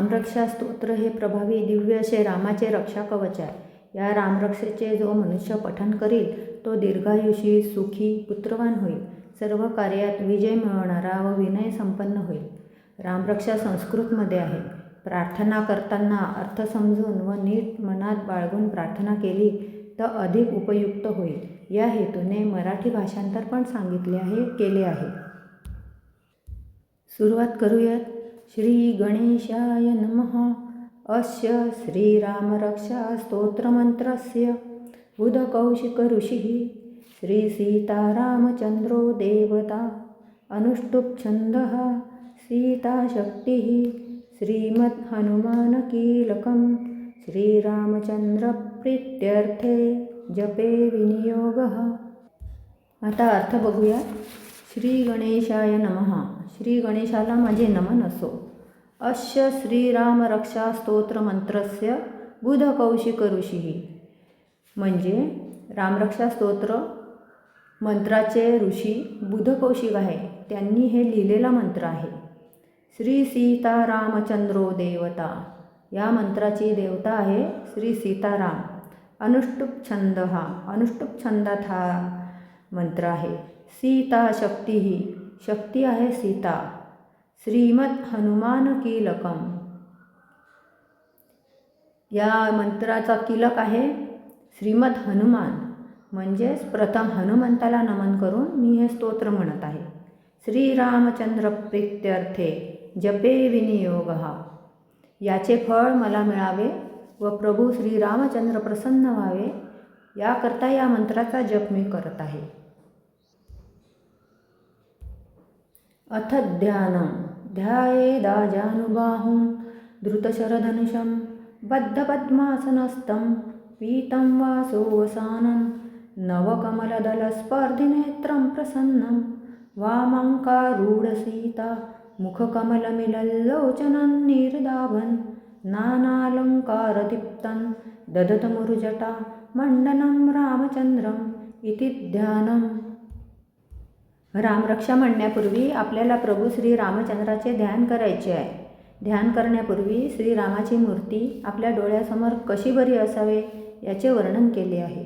रामरक्षा स्तोत्र हे प्रभावी दिव्य असे रामाचे रक्षा कवच आहे. या रामरक्षेचे जो मनुष्य पठन करील तो दीर्घायुषी सुखी पुत्रवान होईल. सर्व कार्यात विजय मिळवणारा व विनय संपन्न होईल. रामरक्षा संस्कृतमध्ये आहे. प्रार्थना करताना अर्थ समजून व नीट मनात बाळगून प्रार्थना केली तर अधिक उपयुक्त होईल. या हेतूने मराठी भाषांतर पण सांगितले आहे केले आहे. सुरुवात करूयात. श्रीगणेशाय नमः। अस्य श्रीरामरक्षास्तोत्रमन्त्रस्य बुधकौशिकऋषिः ऋषिः श्रीसीतारामचन्द्रो देवता अनुष्टुप्छन्दः सीताशक्तिः श्रीमद्हनुमानकीलकं श्रीरामचन्द्रप्रीत्यर्थे जपे विनियोगः। आता अर्थ बघूया। श्री गणेशाय नमः। श्री गणेशाला माझे नमन असो. अश्य श्रीराम रक्षा स्तोत्र मंत्रस्य बुधकौशिक ऋषी. म्हणजे रामरक्षा स्तोत्र मंत्राचे ऋषी बुधकौशिक आहे. त्यांनी हे लिहिलेला मंत्र आहे. श्री सीतारामचंद्रो देवता. या मंत्राची देवता आहे श्री सीताराम. अनुष्टुप छंद हा अनुष्टुप छंदात हा मंत्र आहे. सीता शक्ती ही शक्ती आहे सीता। श्रीमद हनुमान किलकम। या मंत्राचा किलक आहे श्रीमद हनुमान। म्हणजेच प्रथम हनुमंताला नमन करून मी हे स्तोत्र म्हणत आहे। श्रीरामचंद्र प्रीत्यर्थे जपे विनियोग। हा याचे फळ मला मिळावे व प्रभू श्रीरामचंद्र प्रसन्न व्हावे याकरता या मंत्राचा जप मी करत आहे। अथ ध्यानं ध्यायेदाजानुबाहुं धृतशरधनुषं बद्धपद्मासनस्थं पीतं वासोवसानं नवकमलदलस्पर्धिनेत्रं प्रसन्नं वामङ्कारूढसीता मुखकमलमिलल्लोचनं निर्दाभन् नानालङ्कारदीप्तं ददतमुरुजटा मण्डनं रामचन्द्रम् इति ध्यानम् रामरक्षा म्हणण्यापूर्वी आपल्याला प्रभू श्री रामचंद्राचे ध्यान करायचे आहे. ध्यान करण्यापूर्वी श्रीरामाची मूर्ती आपल्या डोळ्यासमोर कशी बरी असावे याचे वर्णन केले आहे.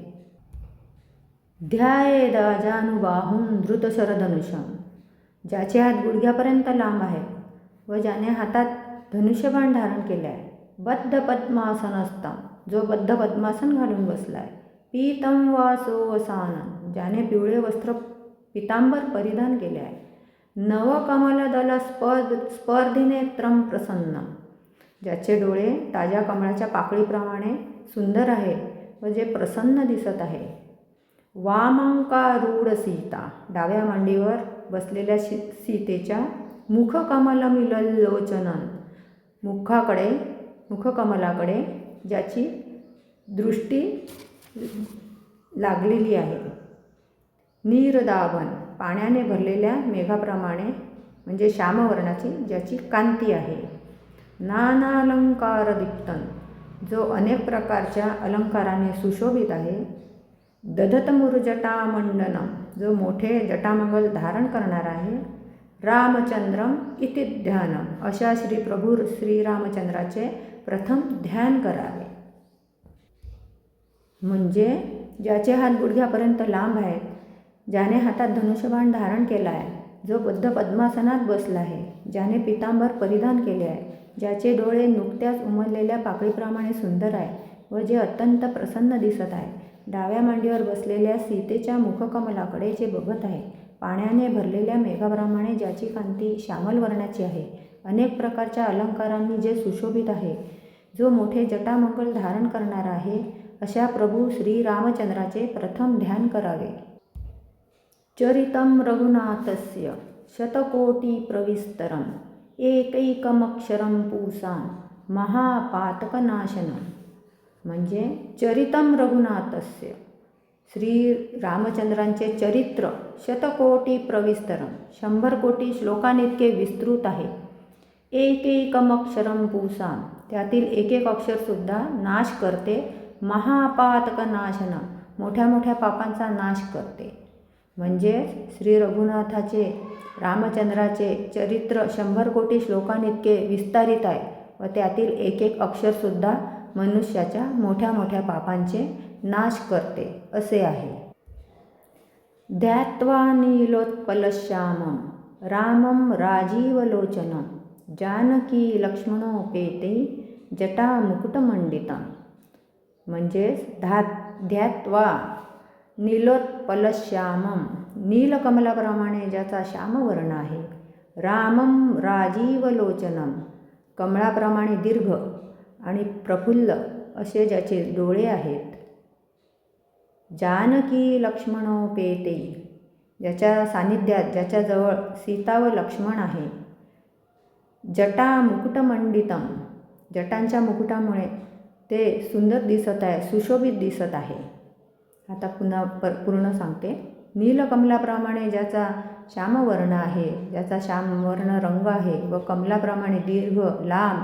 ध्याय दाजानुबाहून धृतशरधनुषम ज्याचे हात गुडघ्यापर्यंत लांब आहेत व ज्याने हातात धनुष्यबाण धारण केले आहे बद्ध पद्मासन असता जो बद्ध पद्मासन घालून बसला आहे पीतम वासो वसानन ज्याने पिवळे वस्त्र पितांबर परिधान केले आहे. नवकमलदल स्पर्ध स्पर्धिनेत्रम प्रसन्न. ज्याचे डोळे ताज्या कमळाच्या पाकळीप्रमाणे सुंदर आहे व जे प्रसन्न दिसत आहे. वामांकारूढ सीता. डाव्या मांडीवर बसलेल्या शी सीतेच्या मुखकमलमिललोचनन मुखाकडे मुखकमलाकडे ज्याची दृष्टी लागलेली आहे. नीरदावन पाण्याने भरलेल्या मेघाप्रमाणे म्हणजे श्यामवर्णाची ज्याची कांती आहे. नानालंकार दीप्तन जो अनेक प्रकारच्या अलंकाराने सुशोभित आहे. दधतमुर्जटामंडनम जो मोठे जटामंगल धारण करणार आहे. रामचंद्रम इति ध्यानम अशा श्री प्रभू श्रीरामचंद्राचे प्रथम ध्यान करावे. म्हणजे ज्याचे हात गुडघ्यापर्यंत लांब आहेत ज्याने हातात धनुष्यबाण धारण केला आहे जो बद्ध पद्मासनात बसला आहे ज्याने पितांबर परिधान केले आहे ज्याचे डोळे नुकत्याच उमललेल्या पाकळीप्रमाणे सुंदर आहे व जे अत्यंत प्रसन्न दिसत आहे. डाव्या मांडीवर बसलेल्या सीतेच्या मुखकमलाकडे जे बघत आहे. पाण्याने भरलेल्या मेघाप्रमाणे ज्याची कांती श्यामल वर्णाची आहे. अनेक प्रकारच्या अलंकारांनी जे सुशोभित आहे जो मोठे जटामंगल धारण करणारा आहे अशा प्रभू श्रीरामचंद्राचे प्रथम ध्यान करावे. चरितं रघुनाथस्य शतकोटिप्रविस्तरम् एकैकमक्षरं पूसां महापातकनाशनं म्हणजे चरितं रघुनाथस्य श्री रामचंद्रांचे चरित्र शतकोटी प्रविस्तरम शंभर कोटी श्लोकांइतके विस्तृत आहे. एकैकमक्षरं पूसां त्यातील एक एक अक्षरसुद्धा नाश करते महापातकनाशनं मोठ्या मोठ्या पापांचा नाश करते. म्हणजे श्री रघुनाथाचे रामचंद्राचे चरित्र शंभर कोटी श्लोकांइतके विस्तारित आहे व त्यातील एक एक अक्षरसुद्धा मनुष्याच्या मोठ्या मोठ्या पापांचे नाश करते असे आहे. ध्यात्वा नीलोत्पलश्यामं रामं राजीवलोचनं जानकी लक्ष्मणोपेते जटामुकुटमंडितं म्हणजेच धा ध्यात्वा नीलोत्पलश्यामम नीलकमलाप्रमाणे ज्याचा श्यामवर्ण आहे। रामं राजीवलोचनम। कमळाप्रमाणे दीर्घ आणि प्रफुल्ल असे ज्याचे डोळे आहेत। जानकी लक्ष्मणोपेते ज्याच्या सान्निध्यात ज्याच्याजवळ सीता व लक्ष्मण आहे। जटा मुकुटमंडितम। जटांच्या मुकुटामुळे ते सुंदर दिसत आहे सुशोभित दिसत आहे। आता पुन्हा प पूर्ण सांगते. नीलकमलाप्रमाणे ज्याचा श्यामवर्ण आहे ज्याचा श्यामवर्ण रंग आहे व कमलाप्रमाणे दीर्घ लांब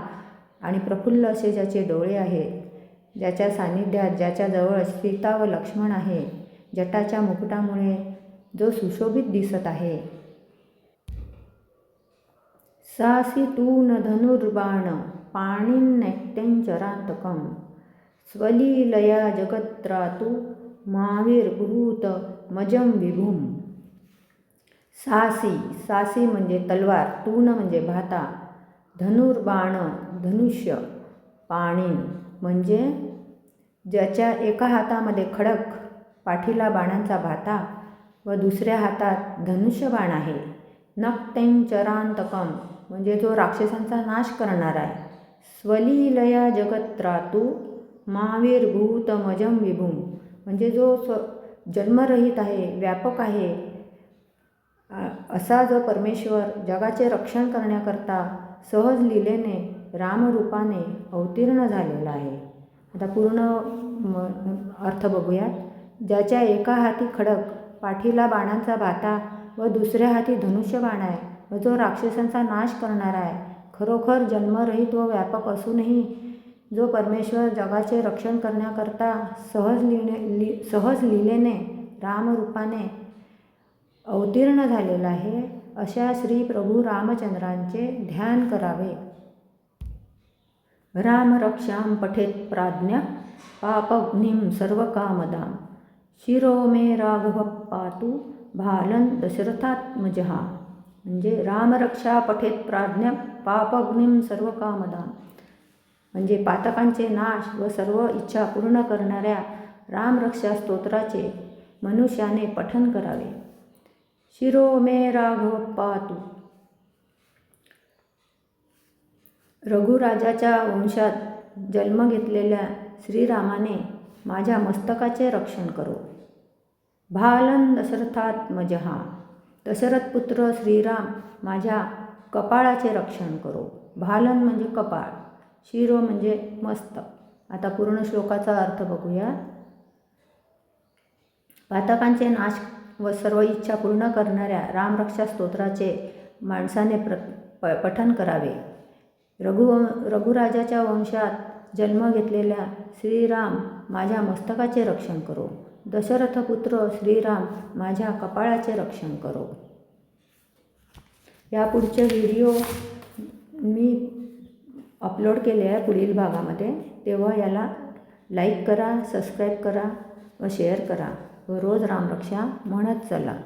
आणि प्रफुल्ल असे ज्याचे डोळे आहेत ज्याच्या सान्निध्यात ज्याच्याजवळ सीता व लक्ष्मण आहे जटाच्या मुकुटामुळे जो सुशोभित दिसत आहे. सासी तून धनुर्बाण पाणिन्नैत्यंचरान्तकं स्वलीलया जगत्रातु महावीरभूत मजम विभूम. सासी सासी म्हणजे तलवार तून म्हणजे भाता. धनुर्बाण धनुष्य पाणी म्हणजे ज्याच्या एका हातामध्ये खडक पाठीला बाणांचा भाता व दुसऱ्या हातात धनुष्यबाण आहे. नक्तेंचरांतकम म्हणजे जो राक्षसांचा नाश करणार आहे. स्वलीलया जगत्रातू महावीरभूतमजम मजम विभूम. म्हणजे जो स्व जन्मरहित आहे व्यापक आहे असा जो परमेश्वर जगाचे रक्षण करण्याकरता सहज लिलेने रामरूपाने अवतीर्ण झालेला आहे. आता पूर्ण अर्थ बघूयात. ज्याच्या एका हाती खडक पाठीला बाणांचा भाता व दुसऱ्या हाती धनुष्यबाण आहे व जो राक्षसांचा नाश करणार आहे खरोखर जन्मरहित व व्यापक असूनही जो परमेश्वर जगाचे रक्षण करण्याकरता सहज लिहिणे लि सहज लिहिलेने रामरूपाने अवतीर्ण झालेला आहे अशा श्री प्रभू रामचंद्रांचे ध्यान करावे. रामरक्षां पठेत प्राज्ञ पापग्निं सर्वकामदां शिरो मे राघव पातू भालन दशरथात्मजहा. म्हणजे रामरक्षा पठेत प्राज्ञ पापग्निम सर्वकामदान म्हणजे पातकांचे नाश व सर्व इच्छा पूर्ण करणाऱ्या रामरक्षा स्तोत्राचे मनुष्याने पठन करावे. शिरो मे राघव पातू. रघुराजाच्या वंशात जन्म घेतलेल्या श्रीरामाने माझ्या मस्तकाचे रक्षण करो. भालन दशरथात्मजहा दशरथपुत्र श्रीराम माझ्या कपाळाचे रक्षण करो. भालन म्हणजे कपाळ. शिरो म्हणजे मस्त. आता पूर्ण श्लोकाचा अर्थ बघूया. पातकांचे नाश व सर्व इच्छा पूर्ण करणाऱ्या रामरक्षा स्तोत्राचे माणसाने प्र प पठन करावे. रघु रघुराजाच्या वंशात जन्म घेतलेल्या श्रीराम माझ्या मस्तकाचे रक्षण करो. दशरथपुत्र श्रीराम माझ्या कपाळाचे रक्षण करो. या पुढचे व्हिडिओ मी अपलोड केले आहे पुढील भागामध्ये तेव्हा याला लाईक करा सबस्क्राईब करा व शेअर करा. व रोज रामरक्षा म्हणत चला.